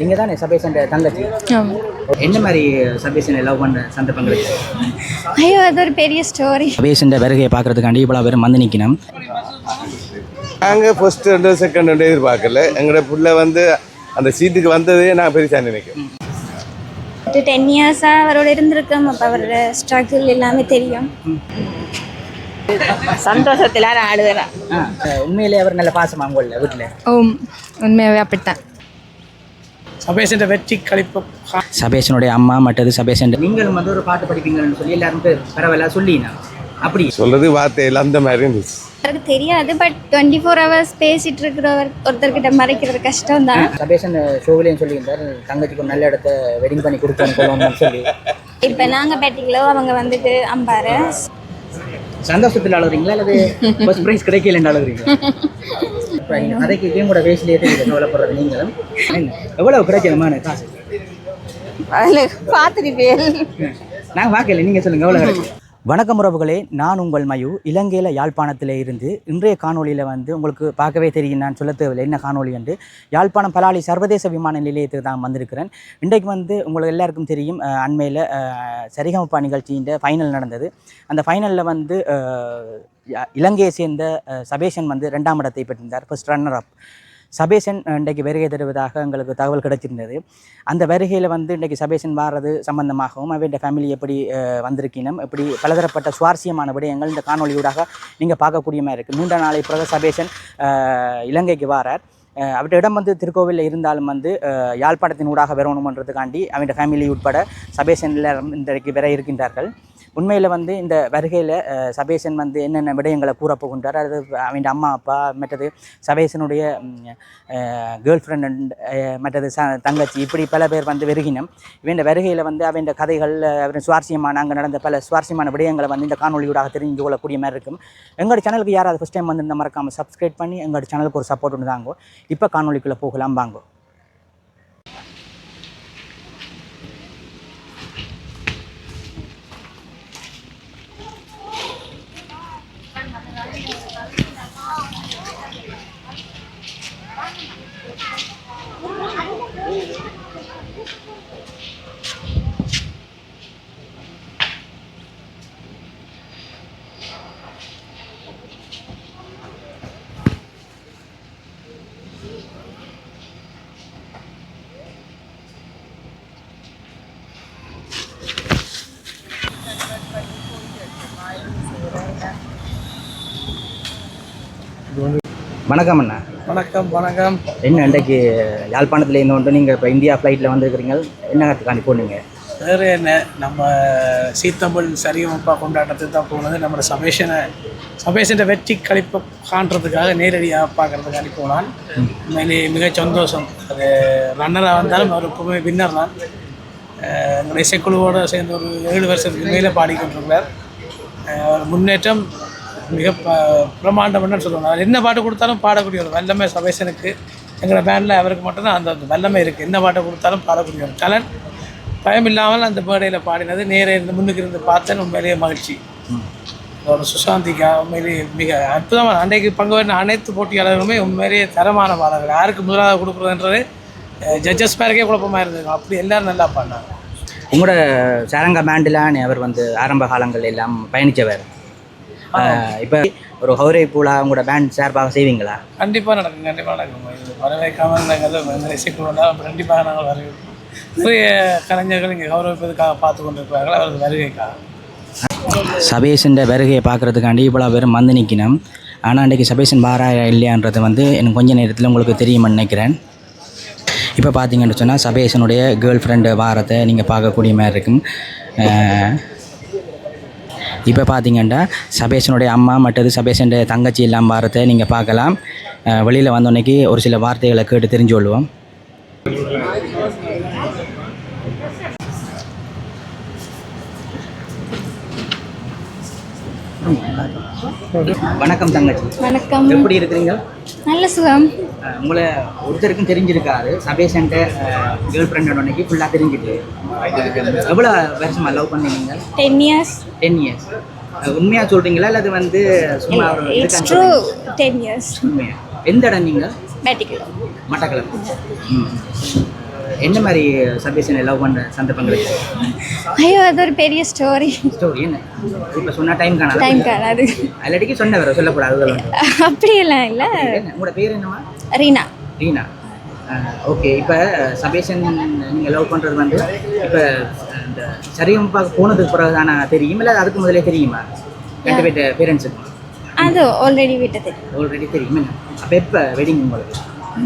நீங்கள் தானே சபேஷன் தங்கச்சி? என்ன மாதிரி சபேஷனை லவ் பண்ண சந்தர்ப்பங்கள்? ஐயோ அது ஒரு பெரிய ஸ்டோரி சபேஷன் வருகையை பார்க்கறதுக்காண்டி இவ்வளோ பேரும் வந்து நிற்கணும் நாங்கள் ஃபர்ஸ்ட் ரெண்டு செகண்ட் ரெண்டு எதிர்பார்க்கல. எங்களோட புள்ள வந்து அந்த சீட்டுக்கு வந்ததே நான் பெருசாக நினைக்கிறேன் டென் இயர்ஸாக அவரோட இருந்திருக்கோம். அப்போ அவரோட ஸ்ட்ரகிள் எல்லாமே தெரியும். சந்தோஷத்தில் நான் அழுகிறேன் ஆ உண்மையிலே அவர் நல்ல பாசமா உங்களில் வீட்டில்? ஓம் உண்மையாகவே அப்படித்தான். சபேசின்ற வெற்றி கழிப்பு சபேஷனுடைய அம்மா மற்றது சபேஷன் நீங்களும் வந்து ஒரு பாட்டு படிப்பீங்கன்னு சொல்லி எல்லாரும் பரவாயில்ல சொல்லினா. அப்படி. சொல்றது வார்த்தையில் அந்த மாதிரி இருந்துச்சு. அவருக்கு தெரியாது பட் டுவெண்ட்டி ஃபோர் ஹவர்ஸ் பேசிட்டு இருக்கிறவர் ஒருத்தர்கிட்ட மறைக்கிறது கஷ்டம் தான் சபேஷன் ஷோவிலையும் சொல்லியிருந்தார் தங்கச்சிக்கு ஒரு நல்ல இடத்த வெட்டிங் பண்ணி சொல்லணும்னு சொல்லி. இப்போ நாங்கள் பேட்டிங்களோ அவங்க வந்துட்டு அம்பாரு. சந்தோஷத்தில் அழுகுறீங்களா அல்லது ஃபர்ஸ்ட் ப்ரைஸ் கிடைக்கலன்னு அழுகுறீங்களா? அதைக்கு கேம் கூட பேசிலே தெரியுது கவலைப்படுறது நீங்களும். எவ்வளவு கிடைக்கணுமான காசு? அதில் பார்த்துருப்பேன் நாங்கள் பார்க்கல. நீங்கள் சொல்லுங்கள் எவ்வளோ கிடைக்கும்? வணக்கம் உறவுகளே நான் உங்கள் மயு. இலங்கையில் யாழ்ப்பாணத்தில் இருந்து இன்றைய காணொளியில் வந்து உங்களுக்கு பார்க்கவே தெரியும். நான் சொல்ல தேவையில்லை என்ன காணொலி என்று. யாழ்ப்பாணம் பலாலி சர்வதேச விமான நிலையத்துக்கு தான் வந்திருக்கிறேன். இன்றைக்கு வந்து உங்களுக்கு எல்லாருக்கும் தெரியும் அண்மையில் சரிகமப்பா நிகழ்ச்சியின் ஃபைனல் நடந்தது. அந்த ஃபைனலில் வந்து இலங்கையை சேர்ந்த சபேஷன் வந்து ரெண்டாம் இடத்தை பெற்றிருந்தார். ஃபர்ஸ்ட் ரன்னர் அப் சபேசன் இன்றைக்கு வருகை தருவதாக எங்களுக்கு தகவல் கிடைச்சிருந்தது அந்த வருகையில் வந்து இன்றைக்கு சபேசன் வாரது சம்பந்தமாகவும் அவருடைய ஃபேமிலி எப்படி அஹ், வந்திருக்கணும் எப்படி பலதரப்பட்ட சுவாரஸ்யமான விடயங்கள் இந்த காணொலியூடாக நீங்கள் பார்க்கக்கூடிய மாதிரி இருக்குது மூன்றாம் நாளை பிறகு சபேசன் இலங்கைக்கு வாரார். அஹ், அவருடைய இடம் வந்து திருக்கோவிலில் இருந்தாலும் வந்து யாழ்ப்பாணத்தின் ஊடாக வரணுமன்றதுக்காண்டி அவருடைய ஃபேமிலி உட்பட சபேசனில் இன்றைக்கு வர இருக்கின்றார்கள். உண்மையில் வந்து இந்த வருகையில் சபேசன் வந்து என்னென்ன விடயங்களை கூறப்போகின்றார் அது அவன் அம்மா அப்பா மற்றது சபேசனுடைய கேர்ள் ஃப்ரெண்ட் மற்றது ச தங்கச்சி இப்படி பல பேர் வந்து வருகினம். இவன் வருகையில் வந்து அவன் கதைகள் அவன் சுவாரஸ்யமான அங்கே நடந்த பல சுவாரஸ்யமான விடயங்களை வந்து இந்த காணொலியூடாக தெரிஞ்சு கொள்ளக்கூடிய மாதிரி இருக்கும். எங்களோட சேனலுக்கு யாராவது ஃபஸ்ட் டைம் வந்து இந்த மறக்காமல் சப்ஸ்கிரைப் பண்ணி எங்களோட சேனலுக்கு ஒரு சப்போர்ட் ஒன்று தாங்கோ. இப்போ காணொலிக்குள்ளே போகலாம் வாங்கோ. வணக்கம் அண்ணா. வணக்கம் வணக்கம். என்ன இன்றைக்கு யாழ்ப்பாணத்தில் இருந்து வந்து நீங்கள் இப்போ இந்தியா ஃப்ளைட்டில் வந்திருக்கிறீங்க? என்ன கற்றுக்காண்டி போனீங்க? வேறு என்ன நம்ம சீத்தமிழ் சரியமப்பா கொண்டாட்டத்துக்கு தான் போனது. நம்ம சபேஷனை சபேஷன்ற வெற்றி கழிப்பை காண்றதுக்காக நேரடியாக பார்க்கறதுக்காண்டி போனான் உண்மையிலே மிக சந்தோஷம். அது ரன்னராக வந்தாலும் அவர் எப்பவுமே வின்னர் தான். எங்களுடைய இசைக்குழுவோடு சேர்ந்து ஒரு ஏழு வருஷத்துக்கு மேலே பாடிக்கொண்டிருக்கிறார். முன்னேற்றம் மிக ப பிரமாண்டம்னு சொல்லுவாங்க. அவர் என்ன பாட்டு கொடுத்தாலும் பாடக்கூடிய ஒரு வல்லமை சபேசனுக்கு எங்களோட பேண்டில் அவருக்கு மட்டும்தான் அந்த அந்த வல்லமை இருக்குது என்ன பாட்டை கொடுத்தாலும் பாடக்கூடிய ஒரு கலன். பயம் இல்லாமல் அந்த மேடையில் பாடினது நேரே இருந்து முன்னுக்கு இருந்து பார்த்தேன். உண்மையிலேயே மகிழ்ச்சி. ஒரு சுசாந்திக்கா உண்மையிலேயே மிக அற்புதமான அன்றைக்கு பங்கு பெற்ற அனைத்து போட்டியாளர்களுமே உண்மையிலேயே தரமான பாடல்கள் யாருக்கு முதலாவது கொடுக்குறதுன்றது ஜட்ஜஸ் பேருக்கே குழப்பமாக இருந்தது. அப்படி எல்லோரும் நல்லா பாடினாங்க. உங்களோட சரங்க பேண்டில் அவர் வந்து ஆரம்ப காலங்கள் எல்லாம் பயணித்தவர். இப்போ ஒரு ஹௌரை பூலா உங்களோட பேண்ட் சார்பாக செய்வீங்களா? கண்டிப்பாக நடக்கும் கண்டிப்பாக நடக்கும். வரவேற்காமல் நாங்கள் இசைக்குழுனா கண்டிப்பாக நாங்கள் வரவேற்போம் நிறைய கலைஞர்கள் இங்கே கௌரவிப்பதற்காக பார்த்து கொண்டிருக்கிறார்கள் அவரது வருகைக்காக சபேஷன் வருகையை பார்க்குறதுக்காண்டி இவ்வளோ பேரும் வந்து நிற்கணும் ஆனால் அன்றைக்கி சபேஷன் வாரா இல்லையான்றது வந்து எனக்கு கொஞ்ச நேரத்தில் உங்களுக்கு தெரியும்னு நினைக்கிறேன். இப்போ பார்த்தீங்கன்னு சொன்னால் சபேஷனுடைய கேர்ள் ஃப்ரெண்டு வாரத்தை நீங்கள் பார்க்கக்கூடிய மாதிரி இருக்கும். இப்போ பார்த்தீங்கன்னா சபேஷனுடைய அம்மா மற்றது சபேஷன் தங்கச்சி எல்லாம் வாரத்தை நீங்கள் பார்க்கலாம். வெளியில் வந்தோன்னைக்கு ஒரு சில வார்த்தைகளை கேட்டு தெரிஞ்சு கொள்வோம். வணக்கம் தங்கச்சி. வணக்கம். எப்படி இருக்கிறீங்க? நல்ல சுகம். உங்களை ஒருத்தருக்கும் தெரிஞ்சிருக்காது சபேஷன்ட்ட கேர்ள் ஃப்ரெண்ட் அன்னைக்கு ஃபுல்லாக தெரிஞ்சுட்டு. எவ்வளோ வருஷமா லவ் பண்ணீங்க? டென் இயர்ஸ் டென் இயர்ஸ் உண்மையாக சொல்கிறீங்களா இல்லை அது வந்து சும்மா இட்ஸ் ட்ரூ? டென் இயர்ஸ் உண்மையா. எந்த இடம் நீங்கள் பேட்டிக்கல் மட்டக்களப்பு ம். என்ன மாதிரி சபேஷனை லவ் பண்ண சந்தர்ப்பங்கள்? ஐயோ அது ஒரு பெரிய ஸ்டோரி ஸ்டோரி என்ன? இப்போ சொன்ன டைம் காணாது. டைம் காணாது. அல்லாட்டிக்கு சொன்ன வர சொல்லக்கூடாது அப்படியெல்லாம் இல்லை உங்களோட பேர் என்னம்மா? ரீனா. ரீனா. ஓகே இப்போ சபேஷன் நீங்கள் லவ் பண்ணுறது வந்து இப்போ இந்த சரிகமப்பாக போனதுக்கு பிறகு தானே தெரியும் இல்லை அதுக்கு முதலே தெரியுமா? ரெண்டு பேர்ட்ட பேரண்ட்ஸுக்கு அது ஆல்ரெடி விட்டது. ஆல்ரெடி தெரியும் அப்போ எப்போ வெட்டிங் உங்களுக்கு?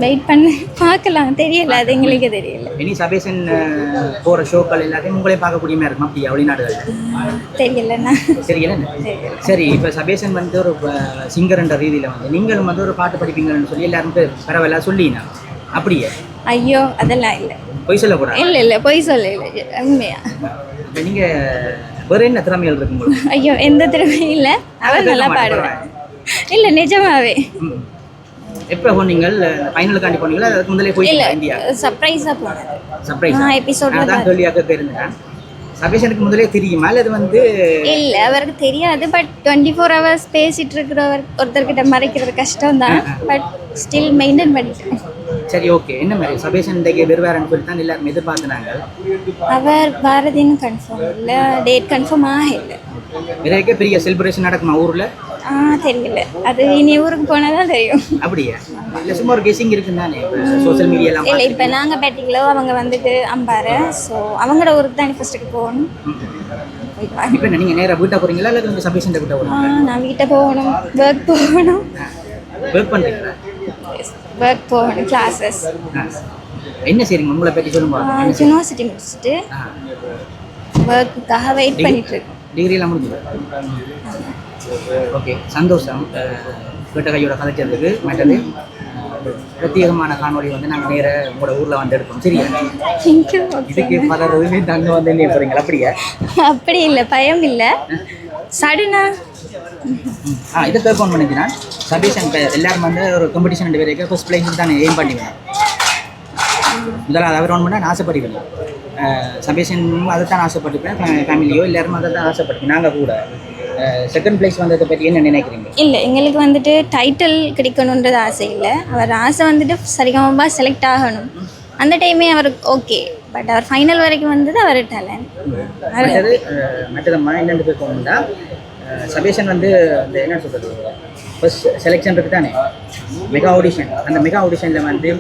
வெயிட் பண்ணி. பார்க்கலாம். தெரியல. அது எங்களுக்கு தெரியல. இனி சபேஷன் போகிற ஷோக்கள் எல்லாத்தையும் உங்களே பார்க்கக்கூடிய மாதிரி இருக்கும்? அப்படியா? வெளிநாடுகள் தெரியலண்ணா சரிங்களா சரி இப்போ சபேஷன் வந்து ஒரு சிங்கர்ன்ற ரீதியில் வந்து நீங்களும் வந்து ஒரு பாட்டு படிப்பீங்கன்னு சொல்லி எல்லாரும் பேர் பரவாயில்ல சொல்லினா. அப்படியே? ஐயோ அதெல்லாம் இல்லை. பொய் சொல்லக்கூடாது? இல்லை இல்லை பொய் சொல்ல இல்லை உண்மையா நீங்கள் வேற என்ன திறமைகள் இருக்கு ஐயோ எந்த திறமையும் இல்லை. அவர் நல்லா பாடுவார் இல்லை நிஜமாவே. எப்போ போனீங்கள்? ஃபைனலுக்காண்டி போனீங்களா? அதுக்கு முதலே இல்லை போயிட்டீங்களா இந்தியா? சர்ப்ரைஸாக போனது சர்ப்ரைஸ் ல அதான் கேள்வியாக இருந்தேன் சபேஷனுக்கு முதலே தெரியுமா? அல்லது வந்து இல்லை அவருக்கு தெரியாது பட் டுவெண்ட்டி ஃபோர் ஹவர்ஸ் பேசிட்டு இருக்கிறவர் ஒருத்தர்கிட்ட மறைக்கிறது கஷ்டம் தான் பட் ஸ்டில் மெயின்டைன் பண்ணிட்டேன். சரி ஓகே என்ன மாதிரி? சபேஷன் இன்றைக்கு வெறுவாரன்னு சொல்லி தான் எல்லாரும் எதிர்பார்த்துனாங்க அவர் பாரதின்னு கன்ஃபார்ம் இல்லை டேட் கன்ஃபார்ம் ஆக இல்லை பெரிய செலிப்ரேஷன் நடக்குமா ஊரில்? ஆ தெரியல. அது இனி ஊருக்கு போனால் தான் தெரியும். அப்படியா? இல்லை சும்மா ஒரு கெஸிங் இருக்குன்னு தானே? சோஷியல் மீடியாலாம் இல்லை இப்போ நாங்கள் பேட்டிங்களோ அவங்க வந்துட்டு அம்பாறை. ஸோ அவங்களோட ஊருக்கு தான் ஃபஸ்ட்டுக்கு போகணும். இப்போ நீங்கள் நேராக வீட்டை போகிறீங்களா இல்லை நீங்கள் சபேஷன் கிட்ட ஆ, போகிறீங்களா நான் வீட்டை போகணும். ஒர்க் போகணும். ஒர்க் பண்ணுறீங்களா ஒர்க் போகணும். கிளாஸஸ். என்ன செய்றீங்க? உங்களை பற்றி சொல்லுங்க. யூனிவர்சிட்டி முடிச்சுட்டு ஒர்க்குக்காக வெயிட் பண்ணிட்டு இருக்கோம். டிகிரியெல்லாம் முடிஞ்சது? ஓகே சந்தோஷம். கேட்ட கையோட கதைச்சதுக்கு மற்றது பிரத்யேகமான காணொளி வந்து நாங்கள் நேர உங்களோட ஊரில் வந்து எடுப்போம். சரியா? இதுக்கு பதறதுமே தங்க வந்து என்ன போகிறீங்களா அப்படியா? அப்படி இல்லை பயம் இல்லை. சடுனா. ஆ இதை பெர்ஃபார்ம் பண்ணிச்சுன்னா சபேஷன் எல்லாரும் வந்து ஒரு காம்படிஷன் ரெண்டு பேருக்கு ஃபர்ஸ்ட் பிளேஸ் தான் எய்ம் பண்ணுவேன் முதலாவது அவர் ஒன்று பண்ணால் ஆசைப்படுவேன் சபேஷன் அதை தான் ஆசைப்பட்டுப்பேன் ஃபேமிலியோ எல்லாரும் அதை தான் ஆசைப்பட்டுப்பேன் நாங்கள் கூட செகண்ட் பிளேஸ் வந்ததை பற்றி என்ன நினைக்கிறீங்க? இல்லை எங்களுக்கு வந்துட்டு டைட்டில் கிடைக்கணுன்றது ஆசை இல்லை. அவர் ஆசை வந்துட்டு சரிகமபா செலக்ட் ஆகணும். அந்த டைமே அவருக்கு ஓகே பட் அவர் ஃபைனல் வரைக்கும் வந்தது அவர் டேலண்ட் மற்றது அஹ், மற்றதம்மா என்னென்னு போய் போகணும்னா சபேஷன் வந்து என்ன சொல்கிறது ஃபர்ஸ்ட் செலெக்ஷன் இருக்கு தானே மெகா ஆடிஷன் அந்த மெகா ஆடிஷனில் வந்து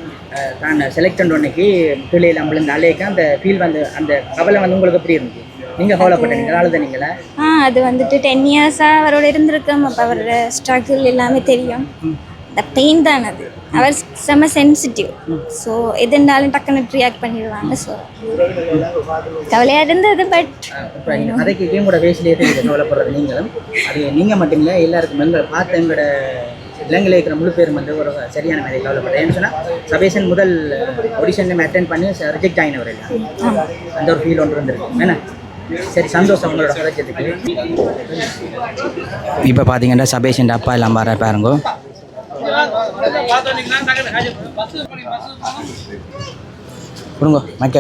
தான் செலக்ட் பண்ண உடனேக்கு பிள்ளைகள் நம்மளுக்கு அலையக்க அந்த ஃபீல் வந்து அந்த கவலை வந்து உங்களுக்கு எப்படி இருந்துச்சு? நீங்கள் கவலைப்பட்டீங்க அழுதுனீங்களா ஆ அது வந்துட்டு டென் இயர்ஸாக அவரோட இருந்திருக்கோம். அப்போ அவரோட ஸ்ட்ரகிள் எல்லாமே தெரியும். இந்த பெயின் தான் அது அவர் செம்ம சென்சிட்டிவ் ஸோ எது இருந்தாலும் டக்குன்னு ரியாக்ட் பண்ணிடுவாங்க. ஸோ கவலையாக இருந்தது பட் கதைக்கு கேம் கூட தெரியுது கவலைப்படுறது நீங்களும். அது நீங்கள் மட்டும் இல்லை எல்லாருக்கும் எங்களை பார்த்து எங்களோட இலங்கையில் இருக்கிற முழு பேரும் வந்து ஒரு சரியான மாதிரி கவலைப்படுறேன் ஏன்னு சொன்னால் சபேஷன் முதல் ஆடிஷன் அட்டென்ட் பண்ணி ரிஜெக்ட் ஆகினவர் இல்லை அந்த ஒரு ஃபீல் ஒன்று இருந்திருக்கு. என்ன? சரி சந்தோஷம் உங்களோட கதைச்சதுக்கு இப்போ பார்த்தீங்கன்னா சபேஷன் அப்பா எல்லாம் வர பாருங்க. கொடுங்க மக்க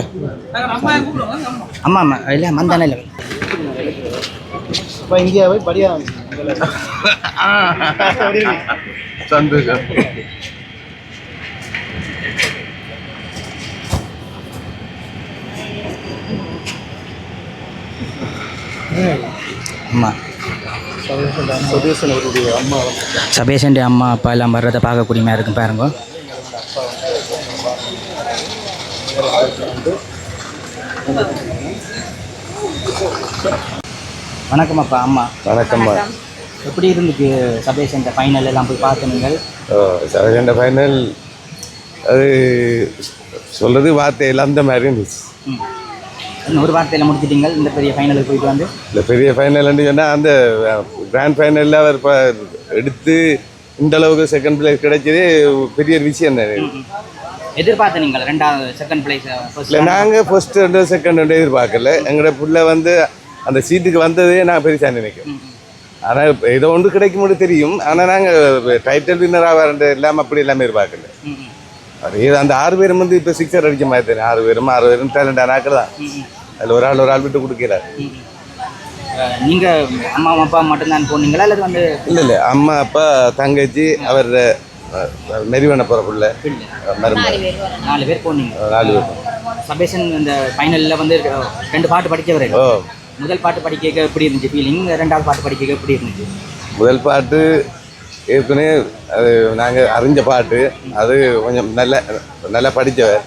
அம்மா அம்மா இல்லை மந்தானே இல்லை. இப்போ இந்தியாவை படியா சந்தோஷம். அம்மா. சதீசன் அவருடைய அம்மா. வந்து சபேஷன் அம்மா அப்பா எல்லாம் வர்றதை பார்க்கக்கூடியமா இருக்கும் பாருங்க. வணக்கம் அப்பா அம்மா. வணக்கம்மா எப்படி இருந்துச்சு சபேஷன் ஃபைனல் எல்லாம் போய் பார்த்து நீங்கள்? ஃபைனல் அது சொல்கிறது வார்த்தையில் அந்த மாதிரி இருந்துச்சு. ஒரு வார்த்தையில் முடிச்சிட்டீங்க இந்த பெரிய ஃபைனலுக்கு போயிட்டு வந்து? இந்த பெரிய ஃபைனல்னு சொன்னால் அந்த கிராண்ட் ஃபைனலில் அவர் இப்போ எடுத்து இந்த அளவுக்கு செகண்ட் பிளேஸ் கிடைச்சது பெரிய விஷயம் தானே. எதிர்பார்த்து நீங்கள் ரெண்டாவது செகண்ட் பிளேஸ் இல்லை நாங்கள் ஃபர்ஸ்ட் ரெண்டு செகண்ட் ரெண்டு எதிர்பார்க்கல. எங்களோட புள்ள வந்து அந்த சீட்டுக்கு வந்ததே நான் பெருசாக நினைக்கிறேன் ஆனால் ஏதோ ஒன்று கிடைக்கும் போது தெரியும் ஆனால் நாங்கள் டைட்டில் வின்னர் ஆவார் இல்லாமல் அப்படி எல்லாமே எதிர்பார்க்கல. அது ஏதோ அந்த ஆறு பேரும் வந்து இப்போ சிக்ஸர் அடிச்ச மாதிரி தெரியும். ஆறு பேரும் ஆறு பேரும் டேலண்டாக நாக்கள் தான். அதில் ஒரு ஆள் ஒரு ஆள் விட்டு கொடுக்கிறார். நீங்கள் அம்மா அப்பா மட்டும்தான் போனீங்களா? அல்லது வந்து இல்லை இல்லை. அம்மா அப்பா தங்கச்சி அவர் மெரிவன போகிற புள்ள. நாலு பேர் போனீங்க. நாலு பேர் சபேஷன் இந்த ஃபைனலில் வந்து ரெண்டு பாட்டு படித்தவர் ஓ. முதல் பாட்டு படிக்க எப்படி இருந்துச்சு? ஃபீலிங் ரெண்டாவது பாட்டு படிக்க எப்படி இருந்துச்சு? முதல் பாட்டு ஏற்கனவே அது நாங்கள் அறிஞ்ச பாட்டு. அது கொஞ்சம் நல்ல நல்லா படித்தவர்.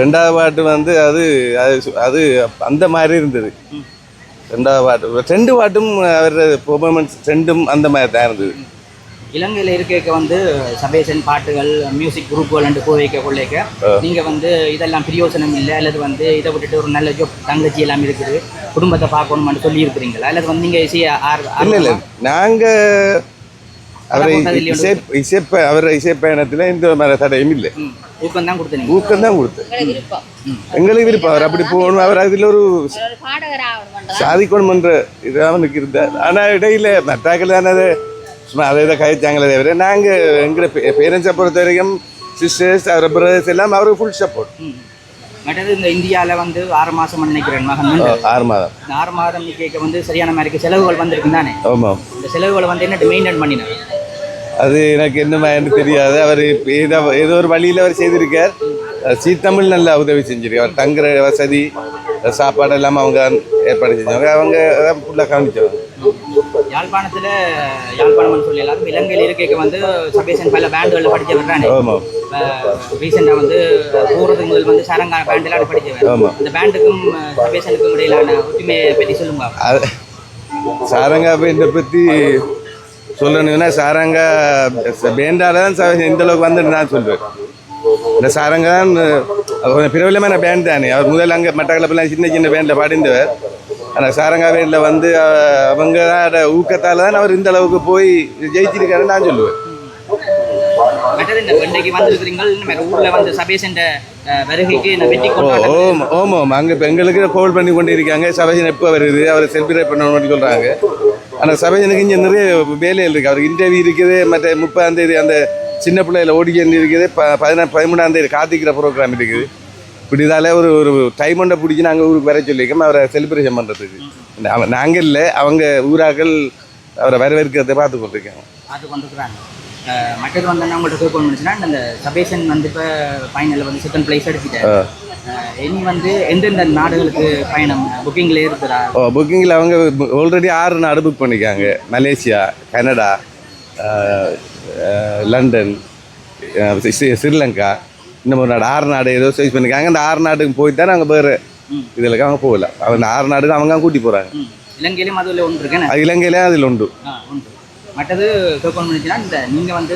ரெண்டாவது பாட்டு வந்து அது அது அது அந்த மாதிரி இருந்தது. ரெண்டாவது பாட்டு ரெண்டு பாட்டும் அவர் பெர்ஃபார்மன்ஸ் ரெண்டும் அந்த மாதிரி தான் இருந்தது. இலங்கையில் இருக்க வந்து சபேஷன் பாட்டுகள் மியூசிக் குரூப்புகள் ரெண்டு போய் வைக்க கொள்ளைக்க நீங்கள் வந்து இதெல்லாம் பிரயோசனம் இல்லை அல்லது வந்து இதை விட்டுட்டு ஒரு நல்ல ஜோப் தங்கச்சி எல்லாம் இருக்குது குடும்பத்தை பார்க்கணும்னு சொல்லி இருக்கிறீங்களா அல்லது வந்து நீங்கள் இசை ஆர் இல்லை இல்லை. நாங்கள் அவரை? இசை இசைப்ப அவரை இசைப்பயணத்தில் இந்த மாதிரி தடையும் இல்லை. ஊக்கம் தான் கொடுத்தீங்க ஊக்கம் தான் கொடுத்து எங்களுக்கு விருப்பம். அவர் அப்படி போகணும். அவர் அதில் ஒரு சாதிக்கணும்ன்ற இது அவனுக்கு இருந்தார். ஆனால் இடையில மற்றாக்கள் தானே அதை. சும்மா அதை இதை கழிச்சாங்களே தவிர நாங்கள் எங்களை பேரண்ட்ஸை பொறுத்த வரைக்கும் சிஸ்டர்ஸ் அவர் பிரதர்ஸ் எல்லாம் அவருக்கு ஃபுல் சப்போர்ட் மற்றது இந்த இந்தியாவில் வந்து ஆறு மாதம் நினைக்கிறேன் மகன். ஆறு மாதம். ஆறு மாதம் கேட்க வந்து சரியான மாதிரிக்கு செலவுகள் வந்திருக்கு தானே? ஆமாம். இந்த செலவுகளை வந்து என்ன மெயின்டைன் பண்ணினார் அது எனக்கு என்ன என்று தெரியாது. அவர் ஏதோ ஏதோ ஒரு வழியில் அவர் செய்திருக்கார். சீத்தமிழ் நல்லா உதவி செஞ்சிருக்கார் தங்குற வசதி சாப்பாடு எல்லாம் அவங்க ஏற்பாடு செஞ்சவங்க அவங்க ஃபுல்லாக கவனிச்சவங்க. யாழ்ப்பாணத்தில் யாழ்ப்பாணம்னு சொல்லி எல்லாரும் இலங்கையில் இருக்க வந்து சபேஷன் பல பேண்டுகளில் படித்தவர் தானே? ஆமாம் ரீசெண்டாக வந்து போகிறதுக்கு முதல் வந்து சரங்கா பேண்டெல்லாம் படித்தவர். ஆமா. இந்த பேண்டுக்கும் சபேஷனுக்கும் இடையிலான ஒற்றுமையை பற்றி சொல்லுங்க. சாரங்கா பேண்டை பற்றி சொல்லணும்னா சாரங்கா பேண்டால தான் ச- இந்த அளவுக்கு வந்துன்னு நான் சொல்லுவேன் இந்த சாரங்கா தான் அது கொஞ்சம் பிரபலமான பேண்ட் தானே. அவர் முதல்ல அங்கே மட்டக்களப்பெல்லாம் சின்ன சின்ன பேண்டில் பாடிந்தவர் ஆனால் சாரங்கா பேண்டில் வந்து அஹ், அவங்க ஊக்கத்தால் தான் அவர் இந்த அளவுக்கு போய் ஜெயிச்சிருக்காருன்னு நான் சொல்லுவேன். ஊரில் வந்து ஓம் அங்கே இப்போ எங்களுக்கு கோல் பண்ணி கொண்டு இருக்காங்க சபைஜன் எப்போ வருது? அவர் செலிப்ரேட் பண்ணணும்னு சொல்கிறாங்க ஆனால் சபைஜனுக்கு இங்கே நிறைய வேலைகள் இருக்குது அவருக்கு இன்டர்வியூ இருக்குது மற்ற முப்பதாம் தேதி அந்த சின்ன பிள்ளையில ஓடிக்கி இருக்குது. ப பதினா பதிமூணாம் தேதி காத்திக்கிற ப்ரோக்ராம் இருக்குது. இப்படி இதால ஒரு ஒரு டைம் ஒன்றை பிடிச்சி நாங்கள் ஊருக்கு வர சொல்லியிருக்கோம் அவரை செலிப்ரேஷன் பண்ணுறதுக்கு நாங்கள் இல்லை அவங்க ஊராக்கள் அவரை வரவேற்கிறத பார்த்து கொண்டிருக்காங்க. மற்றது வந்து என்ன உங்கள்கிட்ட கேட்கணும் நினச்சுன்னா இந்த சபேஷன் வந்து இப்போ ஃபைனலில் வந்து செகண்ட் பிளேஸ் எடுத்துட்டார் இனி வந்து எந்தெந்த நாடுகளுக்கு பயணம் புக்கிங்கில் இருக்கிறா ஓ புக்கிங்கில் அவங்க ஆல்ரெடி ஆறு நாடு புக் பண்ணிக்காங்க மலேசியா கனடா லண்டன் ஸ்ரீலங்கா இந்த மாதிரி நாடு ஆறு நாடு ஏதோ சர்ச் பண்ணிக்காங்க அந்த ஆறு நாட்டுக்கு போய் தானே அவங்க வேறு இதில் அவங்க போகல. அவங்க ஆறு நாடுக்கு அவங்க கூட்டி போகிறாங்க இலங்கையிலும் அதுல ஒன்று இருக்கேன்னு. இலங்கையிலே அதில் உண்டு மற்றது கேட்கணும் நினச்சுன்னா இந்த நீங்கள் வந்து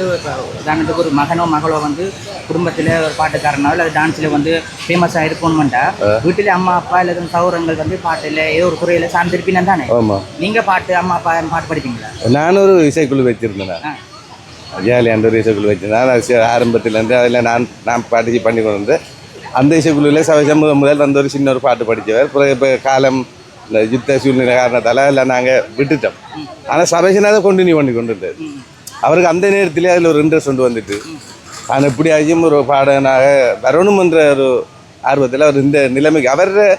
உதாரணத்துக்கு ஒரு மகனோ மகளோ வந்து குடும்பத்தில் ஒரு பாட்டுக்காரனோ இல்லை டான்ஸில் வந்து ஃபேமஸாக இருக்கணுமெண்டா வீட்டில் அம்மா அப்பா இல்லை சௌரங்கள் வந்து பாட்டில் ஏதோ ஒரு குறையில் சார்ந்திருப்பீங்க தானே? ஆமாம் நீங்கள் பாட்டு அம்மா அப்பா பாட்டு படிப்பீங்களா? நானும் ஒரு இசைக்குழு வச்சுருந்தேன் ஆ. ஜாலியாக ஒரு இசைக்குழு வச்சிருந்தேன். அது ஆரம்பத்துலேருந்து அதில் நான் நான் பார்ட்டிசிப் பண்ணி கொண்டு வந்து அந்த இசைக்குழுவில் முதல் வந்து ஒரு சின்ன ஒரு பாட்டு படித்தவர். இப்போ காலம் இந்த யுத்த சூழ்நிலை காரணத்தால் இல்லை நாங்கள் விட்டுட்டோம். ஆனால் தான் கண்டினியூ பண்ணி கொண்டு இருந்தார் அவருக்கு அந்த நேரத்திலே அதில் ஒரு இன்ட்ரெஸ்ட் கொண்டு வந்துட்டு நான் எப்படியாச்சும் ஒரு பாடகனாக வரணுமென்ற ஒரு ஆர்வத்தில் அவர் இந்த நிலைமைக்கு அவர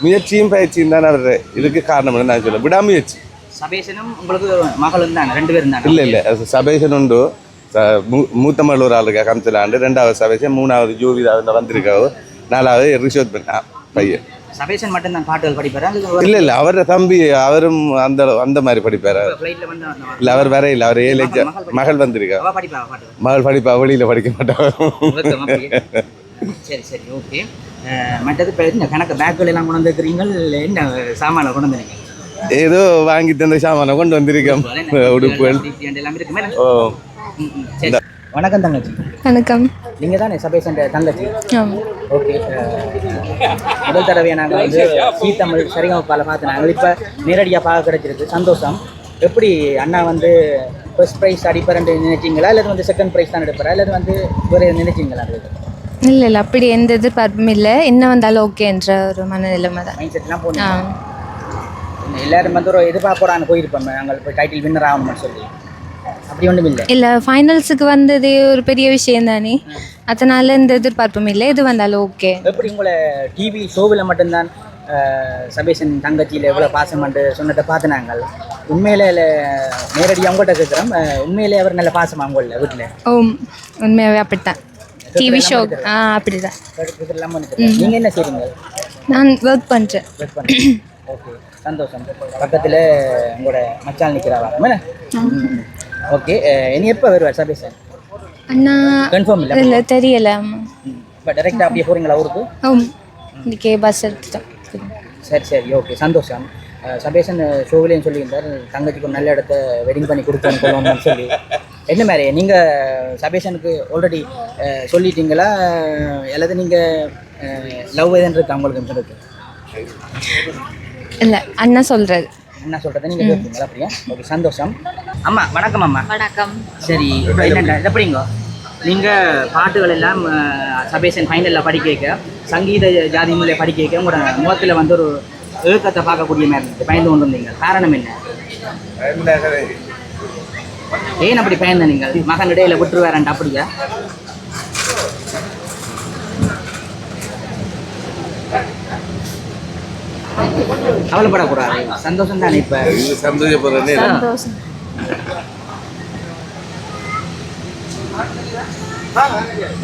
முயற்சியும் பயிற்சியும் தான் அவர் இதுக்கு காரணம்னு நான் சொல்லுவேன். விடாமுயற்சி. சபேஷனும் உங்களுக்கு மகளும் தானே? ரெண்டு பேரும் தானே? இல்லை இல்லை. சபேசன் உண்டு. ச- மூ- மூத்த மகள் ஒரு ஆளுக்கா கம்சல் ஆண்டு ரெண்டாவது சபேசன் மூணாவது ஜூவிதா வந்து வந்திருக்காவோ நாலாவது ரிஷோத் பையன். சபேஷன் மட்டும் தான் பாட்டுகள் படிப்பாரா? இல்லை இல்லை அவர தம்பி அவரும் அந்த அந்த மாதிரி படிப்பார். இல்லை அவர் வேற இல்லை அவர் ஏழு மகள் வந்திருக்கா. மகள் படிப்பா வெளியில் படிக்க அப்படியே. சரி சரி ஓகே மற்றது இப்போ இந்த கணக்கு பேக்குகள் எல்லாம் கொண்டு வந்துருக்கிறீங்க என்ன சாமானை கொண்டு வந்துருக்கீங்க? ஏதோ வாங்கி தந்த சாமானை கொண்டு வந்திருக்கோம் உடுப்புகள். ஓ. வணக்கம் தங்கச்சி. வணக்கம். நீங்கள் தானே சபேஷன் தங்கச்சி? ஓகே முதல் தடவை நாங்கள் வந்து சீ தமிழ் சரிகமப்பால பார்த்து நாங்கள். இப்போ நேரடியாக பார்க்க கிடைச்சிருக்கு. சந்தோஷம். எப்படி அண்ணா வந்து ஃபர்ஸ்ட் ப்ரைஸ் அடிப்பாருன்னு நினைச்சீங்களா? அல்லது வந்து செகண்ட் ப்ரைஸ் தான் எடுப்பாரா? அல்லது வந்து வேறு நினைச்சீங்களா இல்லை இல்லை. அப்படி எந்த எதிர்பார்ப்பும் இல்லை. என்ன வந்தாலும் ஓகேன்ற ஒரு மனநிலைமை தான். மைண்ட் செட்லாம் போனீங்க எல்லாரும் வந்து ஒரு எதிர்பார்ப்போடான்னு போயிருப்போம். நாங்கள் இப்போ டைட்டில் வின்னர் ஆகணும்னு சொல்லி. அப்படி ஒன்றும் இல்லை இல்லை ஃபைனல்ஸுக்கு வந்ததே ஒரு பெரிய விஷயம் தானே. அதனால எந்த எதிர்பார்ப்பும் இல்லை. எது வந்தாலும் ஓகே எப்படி உங்களை டிவி ஷோவில் மட்டும்தான் சபேஷன் தங்கச்சியில் எவ்வளோ பாசம் சொன்னதை பார்த்து நாங்கள் உண்மையில இல்ல, நேரடியா உங்கள்கிட்ட கேட்குறோம் உண்மையிலே அவர் நல்ல பாசமா உங்கள வீட்டில்? ஓ உண்மையாகவே அப்படித்தான். டிவி ஷோ ஆ அப்படிதான். எல்லாம் பண்ணிட்டு நீங்க என்ன செய்றீங்க? நான் ஒர்க் பண்ணுறேன் வெயிட் பண்ணுறேன் ஓகே சந்தோஷம். பக்கத்தில் உங்களோட மச்சான் நிற்கிறாவா ஓகே இனி எப்போ வருவார் சபேசன் அண்ணா கன்ஃபார்ம் இல்லை. இல்லை தெரியல. இப்போ டைரெக்டாக அப்படியே போகிறீங்களா ஊருக்கு? ஓ இன்னைக்கு பஸ் எடுத்துட்டோம். சரி சரி ஓகே சந்தோஷம். சபேசன் ஷோவிலையும் சொல்லியிருந்தார் தங்கச்சிக்கு ஒரு நல்ல இடத்த வெட்டிங் பண்ணி கொடுத்தோன்னு சொல்லணும்னு சொல்லி. என்ன மாதிரி நீங்கள் சபேசனுக்கு ஆல்ரெடி சொல்லிட்டீங்களா? அல்லது நீங்கள் லவ் எதுன்னு இருக்கா உங்களுக்கு? இருக்கு இல்லை அண்ணா சொல்கிறது என்ன சொல்கிறத நீங்கள் கேட்பீங்களா அப்படியா ஓகே சந்தோஷம். அம்மா வணக்கம் அம்மா. வணக்கம். சரி என்னண்டா இதை எப்படிங்க நீங்கள் பாட்டுகள் எல்லாம் சபேசன் ஃபைனலில் படிக்க வைக்க சங்கீத ஜாதி மூலையை படிக்க வைக்க உங்களோட முகத்தில் வந்து ஒரு ஏக்கத்தை பார்க்கக்கூடிய மாதிரி இருந்துச்சு பயந்து கொண்டு வந்தீங்க காரணம் என்ன? ஏன் அப்படி பயந்த நீங்கள் மகன் இடையில விட்டுருவாரன்ட்டு அப்படியா? கவலைப்படக்கூடாது. சந்தோஷம் தானே இப்போ சந்தோஷம்.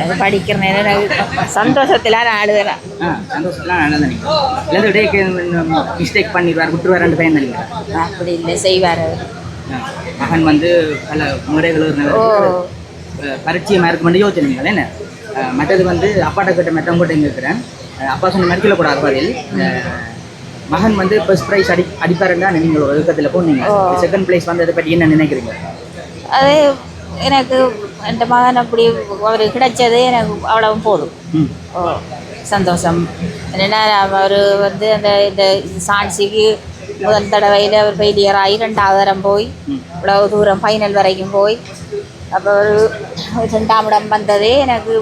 அது படிக்கிற நேரம் சந்தோஷத்தில் ஆ சந்தோஷத்துலாம் நல்லது நீங்கள் இல்லை இடையே மிஸ்டேக் பண்ணிடுவார் விட்டுருவாரன்ட்டு பயந்த நீங்கள் அப்படி இல்லை செய்வார் மகன் வந்து பல முறைகள் பரிச்சயமாக இருக்க வேண்டிய யோசிச்சிருந்தீங்களா என்ன? மற்றது வந்து அப்பாட்ட கிட்ட மெட்டவங்கிட்ட இருக்கிறேன் அப்பா சொன்ன மாதிரி சொல்லக்கூடாது பதில் மகன் வந்து ஃபர்ஸ்ட் ப்ரைஸ் அடி அடிப்பாருன்னா நீங்கள் ஒரு ஒழுக்கத்தில் போனீங்க. செகண்ட் ப்ரைஸ் வந்ததை பற்றி என்ன நினைக்கிறீங்க? அது எனக்கு என் மகன் அப்படி அவர் கிடைச்சது எனக்கு அவ்வளவு போதும். சந்தோஷம். என்னென்னா அவர் வந்து அந்த இந்த சான்சிக்கு முதல் தடவையில் அவர் ஃபெயிலியர் ஆகி ரெண்டாவது தரம் போய் இவ்வளவு தூரம் ஃபைனல் வரைக்கும் போய் அப்போ ஒரு ரெண்டாம் இடம் வந்ததே எனக்கு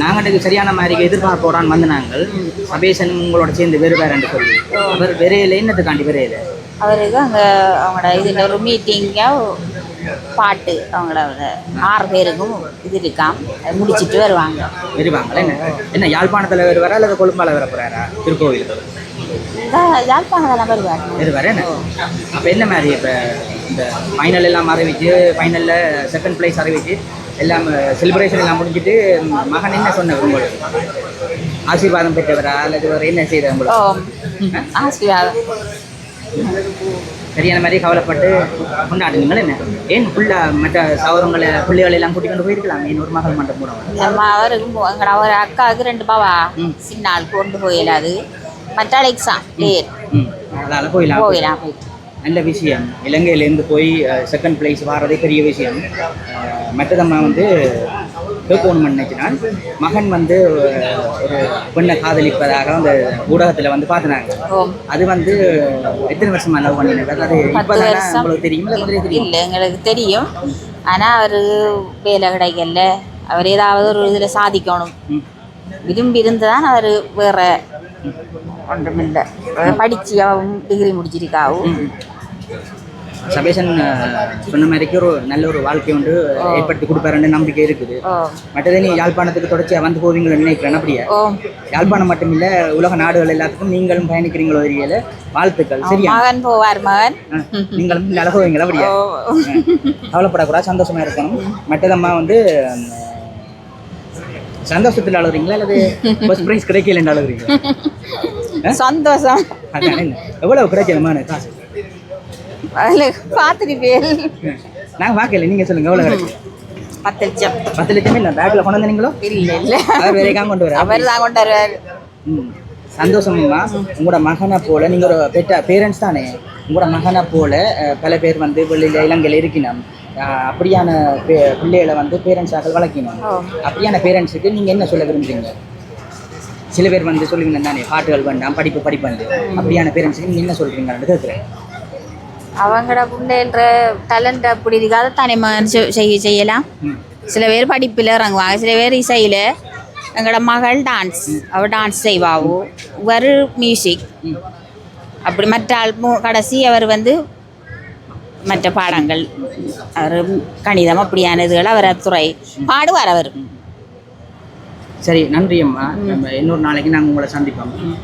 நாங்கள் சரியான மாதிரி எதிர்பார்ப்போடான்னு வந்து நாங்கள் சபேசன் உங்களோட சேர்ந்து வேறு வேறன்னு சொல்லி. அவர் வெறையில என்னத்துக்காண்டி வெறையில? அவருக்கு அங்கே அவங்களோட இதில் ஒரு மீட்டிங்காக பாட்டு அவங்களோட ஆறு பேருக்கும் இது இருக்காம் முடிச்சிட்டு வருவாங்க. வருவாங்களா? என்ன? என்ன யாழ்ப்பாணத்தில் வருவாரா அல்லது கொழும்பால வர போகிறாரா திருக்கோவிலுக்கு இதான் யாழ்ப்பாணத்தில் வருவார். வருவார் என்ன? அப்போ என்ன மாதிரி இப்போ இந்த ஃபைனல் எல்லாம் அறிவிச்சு ஃபைனலில் செகண்ட் ப்ளேஸ் அறிவிச்சு எல்லாம் செலிப்ரேஷன் எல்லாம் முடிஞ்சிட்டு மகன் என்ன சொன்னார் உங்களுக்கு? ஆசீர்வாதம் பெற்றவரா? அல்லது வேறு என்ன செய்தார் ஓ உங்களுக்கு ஆசீர்வாதம். சரியான மாதிரி கவலைப்பட்டு கொண்டாடுங்களா என்ன? ஏன் ஃபுல்லா மற்ற சௌரங்களை பிள்ளைகளை எல்லாம் கூட்டிக் கொண்டு போயிருக்கலாம்? ஏன் ஒரு மகள் மட்டும் கூட நம்ம அவருக்கு அவர் அக்காவுக்கு ரெண்டு பாவா. சின்ன ஆள் கொண்டு போயிடாது. மற்ற எக்ஸாம் ம் அதால் போயிடலாம். போயிடலாம் போயிட்டு. நல்ல விஷயம். இலங்கையிலேருந்து போய் செகண்ட் ப்ளேஸ் வாரதே பெரிய விஷயம். மற்றதம்மா வந்து கேட்கணும் நினைச்சினால் மகன் வந்து ஒரு பெண்ணை காதலிப்பதாக அந்த ஊடகத்தில் வந்து பார்த்துனாங்க அது வந்து எத்தனை வருஷமா லவ் பண்ணினது? அது உங்களுக்கு தெரியும்? இல்லை எங்களுக்கு தெரியும். ஆனால் அவர் வேலை கிடைக்கல. அவர் ஏதாவது ஒரு இதில் சாதிக்கணும். விரும்பி இருந்துதான் அவர் வேற ஒன்றுமில்லை. அவன் டிகிரி முடிச்சிருக்காவும். சபேஷன் சொன்ன மாதிரிக்கு ஒரு நல்ல ஒரு வாழ்க்கை ஒன்று ஏற்படுத்தி கொடுப்பாருன்னு நம்பிக்கை இருக்குது. மற்றது நீ யாழ்ப்பாணத்துக்கு தொடர்ச்சியாக வந்து போவீங்கன்னு நினைக்கிறேன் அப்படியா? யாழ்ப்பாணம் மட்டுமில்ல உலக நாடுகள் எல்லாத்துக்கும் நீங்களும் பயணிக்கிறீங்களோ தெரியல. வாழ்த்துக்கள் சரியா? மகன் போவார் மகன். நீங்களும் நல்ல போவீங்களா அப்படியா? கவலைப்படக்கூடாது சந்தோஷமா இருக்கணும். மற்றதம்மா வந்து சந்தோஷத்தில் அழுகுறீங்களா அல்லது ஃபர்ஸ்ட் ப்ரைஸ் கிடைக்கலன்னு அழுகுறீங்களா? சந்தோஷம்? எவ்வளவு கிடைக்கணுமான காசு பார்த்துருப்பேன் நாங்கள் பார்க்கல நீங்கள் சொல்லுங்க எவ்வளோ கிடைக்கும்? பத்து லட்சம். பத்து லட்சமே இல்லை பேக்கில் கொண்டு வந்தீங்களோ? இல்லை இல்லை. அவர் வேறைக்காக கொண்டு வர அவர் தான் கொண்டு வருவார். ம் சந்தோஷமா உங்களோட மகனை போல நீங்கள் ஒரு பெற்ற பேரண்ட்ஸ் தானே? உங்களோட மகனை போல பல பேர் வந்து வெளியில் இலங்கையில் இருக்கணும். அப்படியான பே- பிள்ளைகளை வந்து பேரண்ட்ஸாக வளர்க்கணும். அப்படியான பேரண்ட்ஸுக்கு நீங்கள் என்ன சொல்ல விரும்புறீங்க? சில பேர் வந்து சொல்லுவீங்க தானே பாட்டுகள் வேண்டாம் படிப்பு படிப்பு அப்படியான பேரண்ட்ஸுக்கு நீங்கள் என்ன சொல்கிறீங்கன்னு கேட்குறேன் அவங்களோட பிள்ளைன்ற டேலண்ட் அப்படி இருக்காத தானே செய்ய செய்யலாம். சில பேர் படிப்பில் இறங்குவாங்க. சில பேர் இசையில். எங்களோட மகள் டான்ஸ் அவள் டான்ஸ் செய்வாவோ இவர் மியூசிக் அப்படி மற்ற ஆள் மு- கடைசி அவர் வந்து மற்ற பாடங்கள். அவர் கணிதம் அப்படியான இதுகள் அவர் துறை பாடுவார் அவர். சரி நன்றி அம்மா. நம்ம இன்னொரு நாளைக்கு நாங்கள் உங்களை சந்திப்போம்.